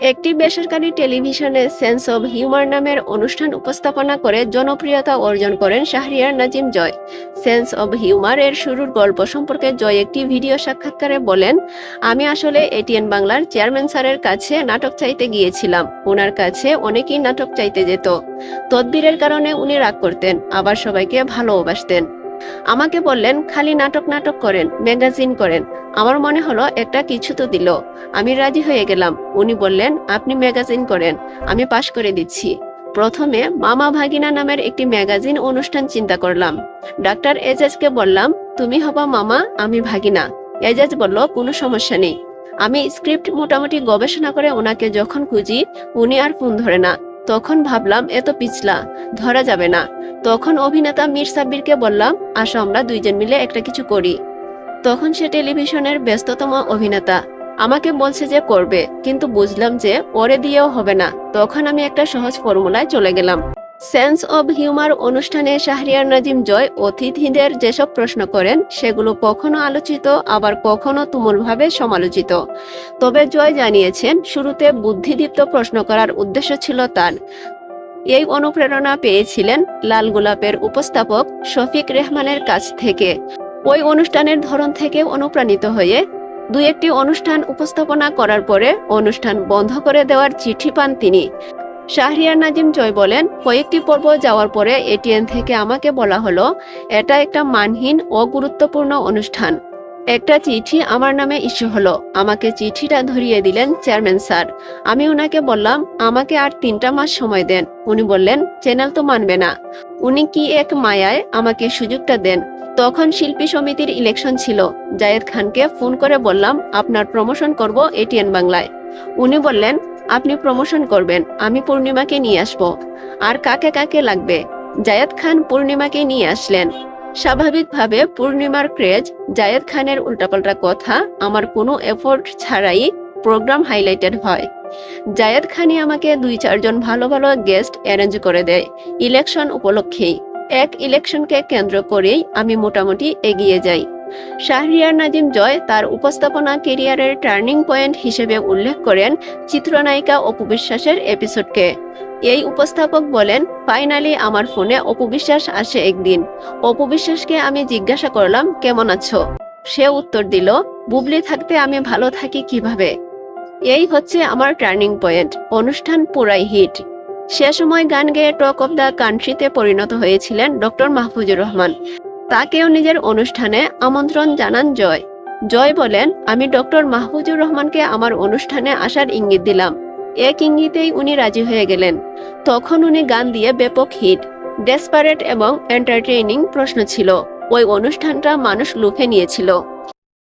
একটি বেসরকারি টেলিভিশনে সেন্স অব হিউমার নামের অনুষ্ঠান উপস্থাপনা করে জনপ্রিয়তা অর্জন করেন Shahriar Nazim Joy. Sense of humour এর শুরুর গল্প সম্পর্কে জয় একটি ভিডিও সাক্ষাৎকারে বলেন, আমি আসলে এটিএন বাংলার চেয়ারম্যান স্যারের কাছে নাটক চাইতে গিয়েছিলাম। ওনার কাছে অনেকেই নাটক চাইতে যেত। তদবিরের কারণে উনি রাগ করতেন, আবার সবাইকে ভালোবাসতেন আমাকে বললেন, খালি নাটক নাটক করেন, ম্যাগাজিন করেন। আমার মনে হলো একটা কিছু তো দিল। আমি রাজি হয়ে গেলাম। উনি বললেন, আপনি ম্যাগাজিন করেন। আমি পাশ করে দিচ্ছি। প্রথমে মামা ভাগিনা নামের একটি ম্যাগাজিন অনুষ্ঠান চিন্তা করলাম। ডাক্তার এজাজকে বললাম, তুমি হবা মামা, আমি ভাগিনা। এজাজ বলল, কোনো সমস্যা নেই। আমি স্ক্রিপ্ট মোটামুটি গবেষণা করে ওনাকে যখন খুঁজি, উনি আর ফোন ধরে না। তখন ভাবলাম এত পিছলা, ধরা যাবে না। তখন অভিনেতা মীর সাব্বিরকে বললাম, আসো আমরা দুইজন মিলে একটা কিছু করি। তখন সে টেলিভিশনের ব্যস্ততম অভিনেতা। আমাকে বলছে যে করবে, কিন্তু বুঝলাম যে ওরে দিয়েও হবে না। তখন আমি একটা সহজ ফর্মুলায় চলে গেলাম। সেন্স অব হিউমার অনুষ্ঠানে শাহরিয়ার নাজিম জয় অতিথিদের যেসব প্রশ্ন করেন, সেগুলো কখনো আলোচিত, আবার কখনো তুমুলভাবে সমালোচিত। তবে জয় জানিয়েছেন, শুরুতে বুদ্ধিদীপ্ত প্রশ্ন করার উদ্দেশ্য ছিল তার। এই অনুপ্রেরণা পেয়েছিলেন লাল গোলাপের উপস্থাপক শফিক রেহমানের কাছ থেকে। ওই অনুষ্ঠানের ধরন থেকে অনুপ্রাণিত হয়ে দুই একটি অনুষ্ঠান উপস্থাপনা করার পরে অনুষ্ঠান বন্ধ করে দেওয়ার চিঠি পান তিনি। শাহরিয়ার নাজিম জয় বলেন, কয়েকটি পর্ব যাওয়ার পরে এটিএন থেকে আমাকে বলা হলো, এটা একটা মানহীন ও গুরুত্বপূর্ণ অনুষ্ঠান। একটা চিঠি আমার নামে ইস্যু হলো। আমাকে চিঠিটা ধরিয়ে দিলেন চেয়ারম্যান স্যার। আমি ওনাকে বললাম, আমাকে আর তিনটা মাস সময় দেন। উনি বললেন, চ্যানেল তো মানবে না। উনি কি এক মায়ায় আমাকে সুযোগটা দেন। তখন শিল্পী সমিতির ইলেকশন ছিল। জায়েদ খানকে ফোন করে বললাম, আপনার প্রমোশন করব এটিএন বাংলায়। উনি বললেন, আপনি প্রমোশন করবেন, আমি পূর্ণিমাকে নিয়ে আসব। আর কাকে কাকে লাগবে? জায়েদ খান পূর্ণিমাকে নিয়ে আসলেন। স্বাভাবিকভাবে পূর্ণিমার ক্রেজ, জায়েদ খানের উল্টাপাল্টা কথা, আমার কোনো এফোর্ট ছাড়াই প্রোগ্রাম হাইলাইটেড হয়। জায়েদ খানি আমাকে দুই চারজন ভালো ভালো গেস্ট অ্যারেঞ্জ করে দেয় ইলেকশন উপলক্ষেই। এক ইলেকশনকে কেন্দ্র করেই আমি মোটামুটি এগিয়ে যাই। শাহরিয়ার নাজিম জয় তার উপস্থাপনা কেরিয়ারের টার্নিং পয়েন্ট হিসেবে উল্লেখ করেন চিত্রনায়িকা অপু বিশ্বাসের এপিসোডকে এই উপস্থাপক বলেন ফাইনালি আমার ফোনে অপু বিশ্বাস আসে একদিন। অপু বিশ্বাসকে আমি জিজ্ঞাসা করলাম, কেমন আছো? সে উত্তর দিল, বুবলি থাকতে আমি ভালো থাকি কীভাবে? এই হচ্ছে আমার টার্নিং পয়েন্ট অনুষ্ঠান পুরাই হিট সে সময় গান গেয়ে টক অব দ্য কান্ট্রিতে পরিণত হয়েছিলেন ডক্টর মাহফুজুর রহমান। তাকেও নিজের অনুষ্ঠানে আমন্ত্রণ জানান জয়। জয় বলেন, আমি ডক্টর মাহফুজুর রহমানকে আমার অনুষ্ঠানে আসার ইঙ্গিত দিলাম। এক ইঙ্গিতেই উনি রাজি হয়ে গেলেন। তখন উনি গান দিয়ে ব্যাপক হিট ডেসপারেট এবং এন্টারটেইনিং প্রশ্ন ছিল। ওই অনুষ্ঠানটা মানুষ লুফে নিয়েছিল।